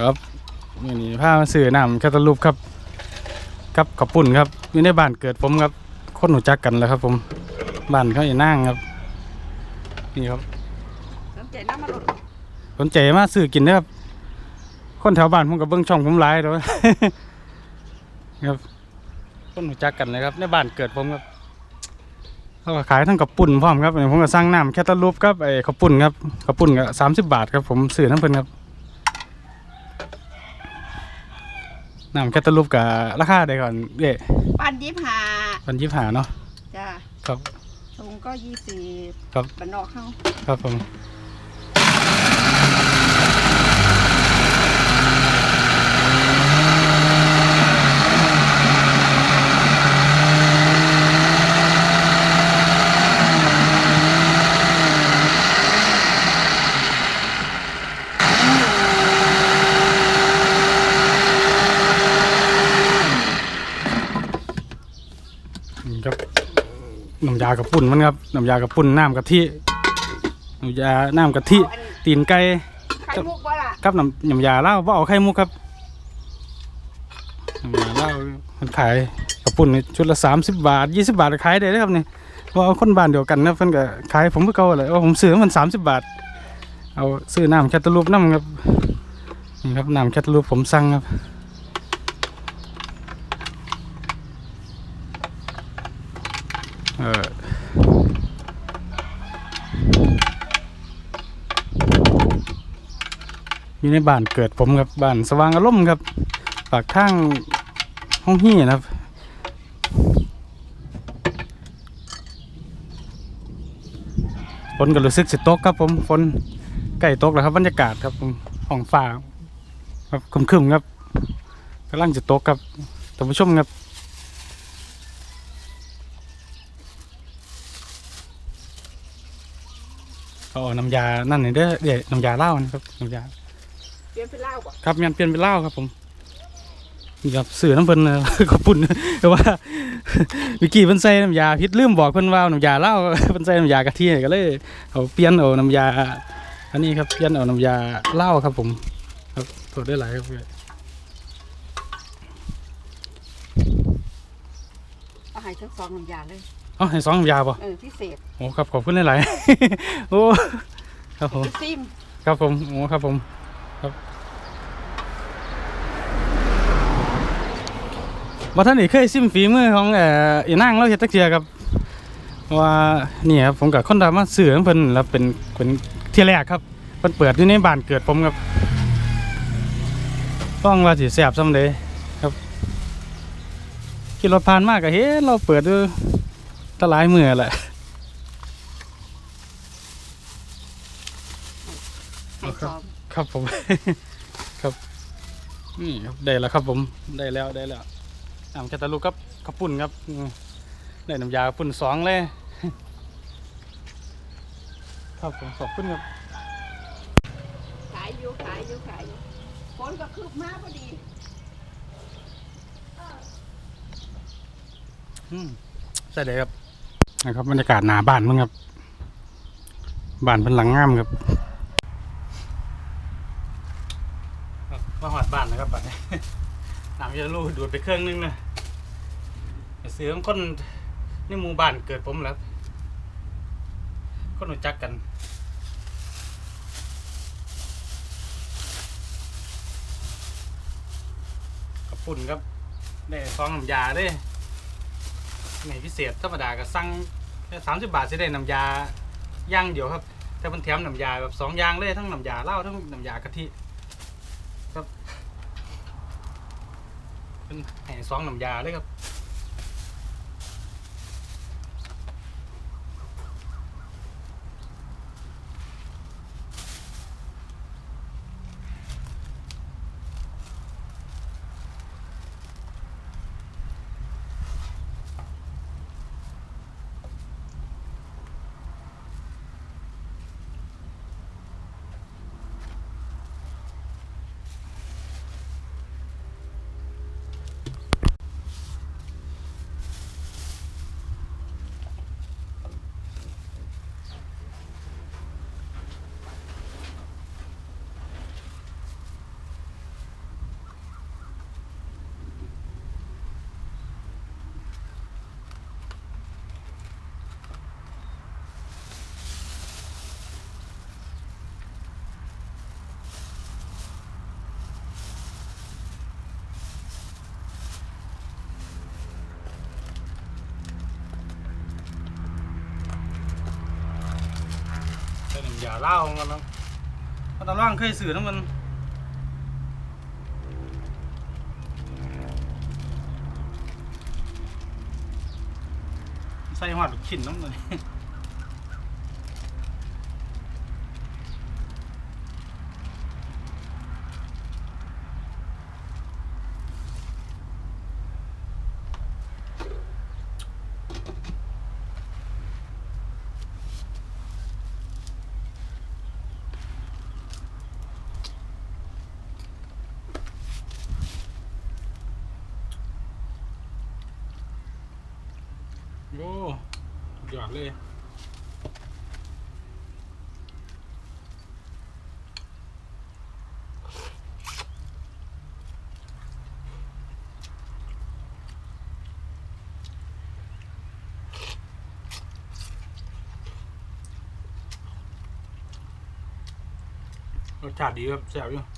ครับมื่อนี้พามาซื้อน้ำแคตตาลูปครับครับขอบปุ่นครับอยู่ในบ้านเกิดผมครับคนหูจักกันแหล้วครับ ผมบ้านเขาอย่านั่งครับ นี่ครับสนใจน้ำมันหลุดสนใจมาซื้อกินนะครับ คนแถวบ้านผมกับเบิ้งช่องผมหลายเด้อครับคนหูจักกันเลยครับ ในบ้านเกิดผมครับเขาก็ขายทั้งกับปุ่นพร้อมครับอันนี้ผมก็สร้างน้ำแคตตาลูปครับไอ้ข้าวปุ่นครับข้าวปุ่นก็สามสิบบาทครับผมซื้อน้ำเพิ่นครับ น้ำแคตตาลูปกับราคาได้ก่อนเอ๊ะปันยิบหาพันยี่หาเนาะจ้าครับถุงก็ยี่สิบครับบันนอกเข้าครับผมากระปุ่นมันครับน้ำยากระปุ่นน้ำกะทิน้ำยาน้ำกะทิเอาอันตีนไก่ไข่มุกบ่ล่ะกับน้ำน้ำยาเหล้าว่าเอาไข่มุกครับน้ำยาเหล้ามันขายกระปุ่นนี่ชุดละสามสิบบาทยี่สิบาทก็ขายได้เลยครับนี่ว่าเอาคนบ้านเดียวกันนะเพิ่นก็ขายผมก็เก่าเลยว่าผมซื้อให้มันสามสิบบาท เอาซื้อน้ำแคตตาลูปน้ำครับนี่ครับน้ำแคตตาลูปผมสั่งครับ อยู่ในบ้านเกิดผมครับบ้านสว่างอารมณ์ครับ ปากทางห้องฮี่นะครับฝนก็รู้สึกสิตกครับ ผมฝนใกล้ตกแล้วครับบรรยากาศครับผมห้องฟ้าครับครึมๆครับกำลังจะตกครับท่านผู้ชมครับเอาน้ำยา นั่นนี่เด้อเดี๋ยวน้ำยาเล้านะครับน้ำยา ปลี่ยนเป็นเหล้าบ่ครับเมียนเปลี่ยนเป็นเหล้าครับผมนี่ครับสื่อน้ำเพิ่นนะขอบคุณแต่ว่าวิกกี้เพิ่นใส่น้ำยาพิษลืมบอกเพิ่นว่าเอาน้ำยาเหล้าเพิ่นใส่น้ำยากะทิก็เลยเอาเปลี่ยนเอาน้ำยา อันนี้ครับเปลี่ยนเอาน้ำยาเหล้าครับผมครับโทษได้หลายครับเอาให้ทั้งสองน้ำยาเลยเอ๋อให้สองน้ำยาป่ะเออพิเศษโอ้ครับขอบคุณหลายๆโอ้ครับผมไปซิมครับผมโอ้ครับผม ครับว่าท่านนี่เคยซิมฝีมือของเอ่ออีนางเราเฮ็ดจักเทียครับว่านี่ครับผมกับคนดามาซื้อเพิ่นแล้วเป็นเป็นเที่ยแรกครับเพิ่นเปิดอยู่ในบ้านเกิดผมครับต้องว่าสิแซ่บซำใดครับขี่รถผ่านมากก็เห็นเราเปิดอยู่ตะลายมือแหละ ให้สอง ครับผม ครับ นี่ครับได้แล้วครับ ผมได้แล้วได้แล้วน้ำแคตตาลูกครับข้าวปุ่นครับอืมได้น้ำยาปุ่นสองเลย ครับผมขอบคุณครับขายอยู่ขายอยู่ขายอยู่ฝนก็คืบมาพอดีอืมใช่เลยครับนะครับบรรยากาศหนาบ้านมั้งครับบ้านเป็นหลังงามครับครับมาหอดบ้า นะครับบ้านนี้น้ำแคตตาลูดูดไปเครื่องนึงเลยไปซื้อของคนในหมู่บ้านเกิดผมแล้วคนรู้จักกันกระปุ่นครับได้ซองน้ำยาด้ในพิเศษธรรมดาก็สั่งแค่สามสิบบาทสิได้น้ำยาย่างเดียวครับแต่มันแถมน้ำยาแบบสองอย่างเลยทั้งน้ำยาเหล้าทั้งน้ำยากะทิครับ เป็นแห่ซองน้ำยาเลยครับ ล่าของมันแล้วเพราะตอนล่างเคยสื่อน้ำมันใส่หอดลูกชิ้นน้ำมัน โอ้หยอดเลย รสชาติดีครับแซ่บอยู่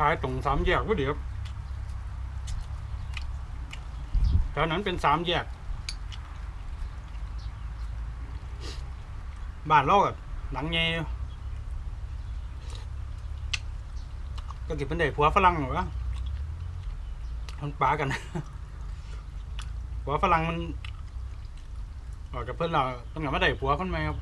ขายตรงสามแยกก็เดี๋ยวแถวนั้นเป็นสามแยก บ้านเรากับหลังไงก็เก็บเป็นเด็กผัวฝรั่งหรอวะมันป้ากันผัวฝรั่งมันออกกับเพื่อนเราต้องกับมาได้ผัวคนไหมครับ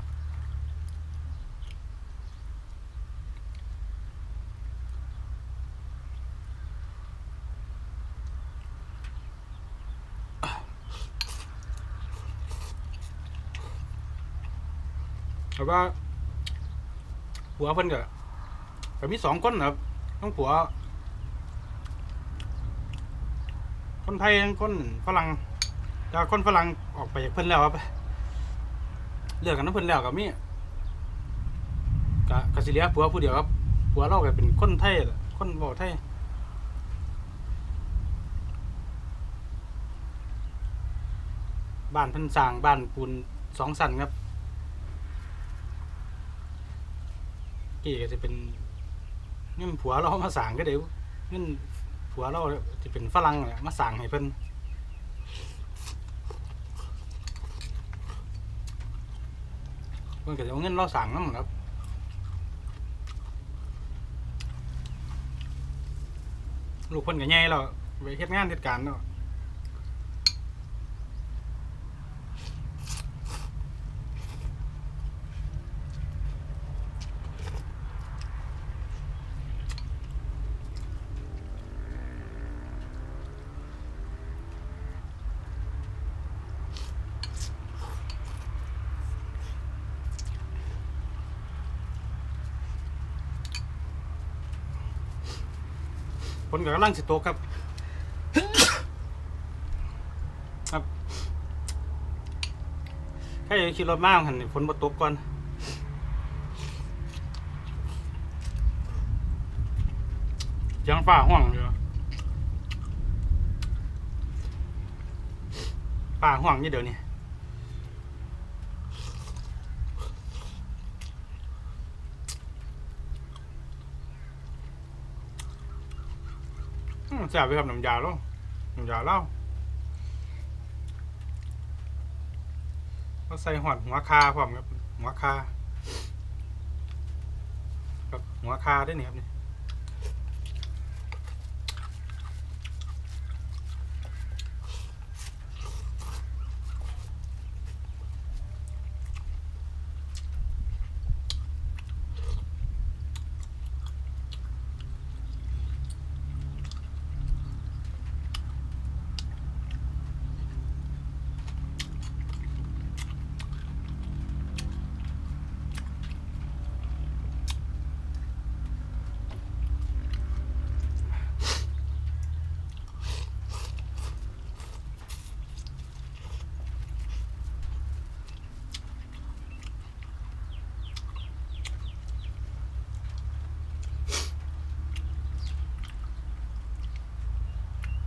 แต่ว่าผัวเพิ่นก็ก็มีสองคนนะครับทั้งผัว คนไทยทั้งคนฝรั่งแต่คนฝรั่งออกไปจากเพิ่นแล้วครับเลือกกันน้ำเพิ่นแล้วก็มีก็ก็สิเลือผัวผู้เดียวครับผัวเราก็เป็นคนไทยแหละคนบอกไทยบ้านเพิ่นสร้างบ้านปูนสองสันครับ กี่ก็จะเป็นเงินผัวเรามาสั่งก็เดี๋ยวเงินผัวเราจะเป็นฝรั่งแหละมาสั่งให้เพิ่นเพิ่นก็จะเอาเงินเราสั่งนั่นครับลูกเพิ่นก็ใหญ่แล้วไปเฮ็ดงานเฮ็ดการเนาะ ฝนก็กำลังสิตกครับ ครับแค่ขี่รถมาหันนี่ฝนบ่ตกก่อนยังฟ้าห้องอยู่ฟ้าห้องนี่เดี๋ยวนี้ แซ่บไปครับน้ำยาแล้วน้ำยาเล่าก็ใส่หอดหัวคาพร้อมครับหัวคาครับหัวคาได้เนี่ยครับนี่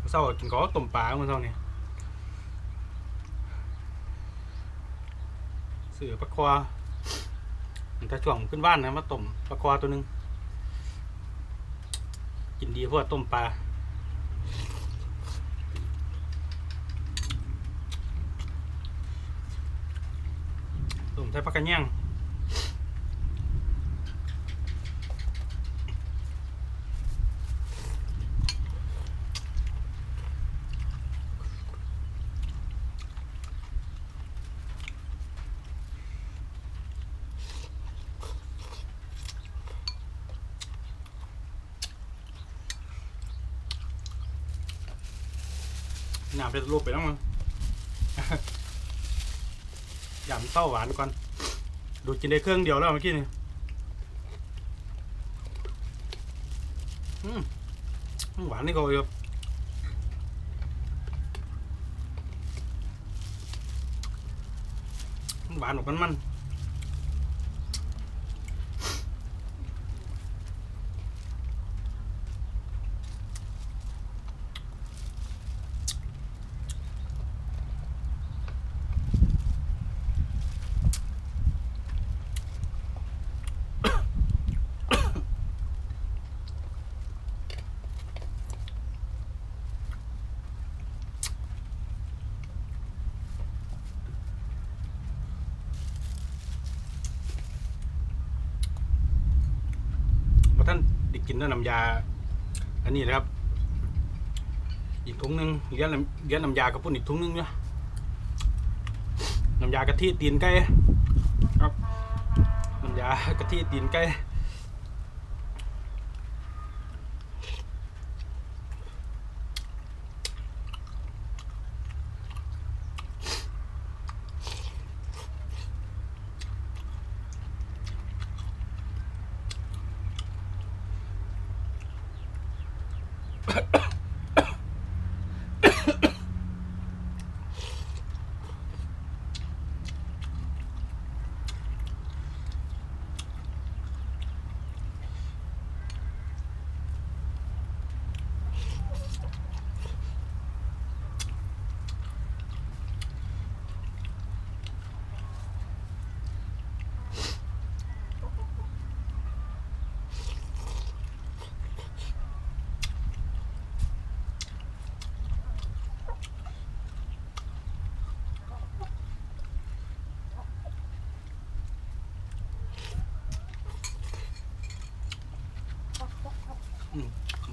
เศร้ากินข้าวต้มปลาเมื่อเช้านี่ซื้อปลาคอถ้าช่วงขึ้นบ้านนะมาต้มปลาคอตัวหนึง กินดีเพราะว่าต้มปลาต้มใส่ปลากระเนียง น้ำเป็นรูปไปแล้วมั้งยำเต้าหวานก่อน ดูกินได้เครื่องเดียวแล้วเมื่อกี้นี่อืมหวานนี่ก็อยู่มันหวานออกมันมัน กินด้วยน้ำยา อันนี้นะครับ อีกถุงหนึงเลี้ยงน้ำเลี้ยงน้ำยากระปุ่นอีกถุงหนึงเนาะน้ำยากะทิตีนไก่ครับน้ำยากะทิตีนไก่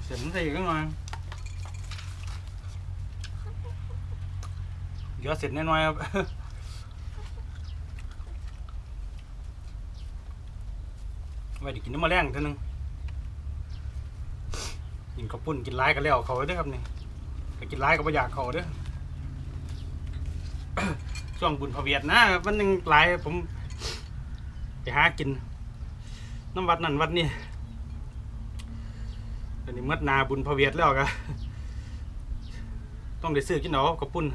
เสร็จมันใส่กันมาเดี๋ยวเสร็จแน่นอนครับไว้ดี๋ยวกินน้ำมาแรงเท่านึงกินข้าวปุ้นกินร้ายกันแล้วเขาด้อครับนี่แต่กินร้ายก็ไม่อยากเขาด้อช่วงบุญพระเวียดนะครับมันยังหลายผม ไปหากินน้ำวัดนั่นวัดนี่ต อนนี้มื่อนาบุญพระเวียดแล้วก็ต้องได้ซื้อกินเอากระปุ้น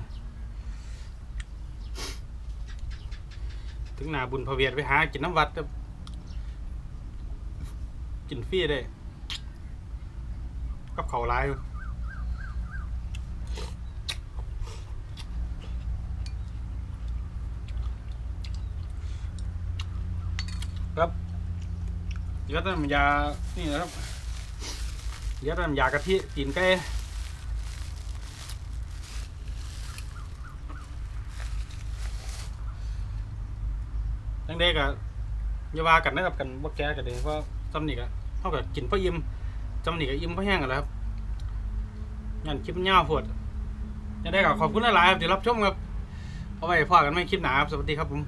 ถึงนาบุญพระเวียดไปหากินน้ำวัดกินฟรีได้กับเขาวหลายอยู่ครับยอดน้ำยานี่นะครับ เดี๋ยวน้ำยากะทิตีนไก่ทั้งเด็กอะอย่าว่ากันนะครับกันบ่แก่กันเลยเพราะจำนี่ก็เท่ากับกินพออิ่มจำนี่ก็อิ่มพอแห้งกันแล้วครับงานคลิปมันยาวดจะได้ก็ขอบคุณหลายๆครับที่รับชมครับเอาไว้พอกันไม่คลิปหนาครับสวัสดีครับผม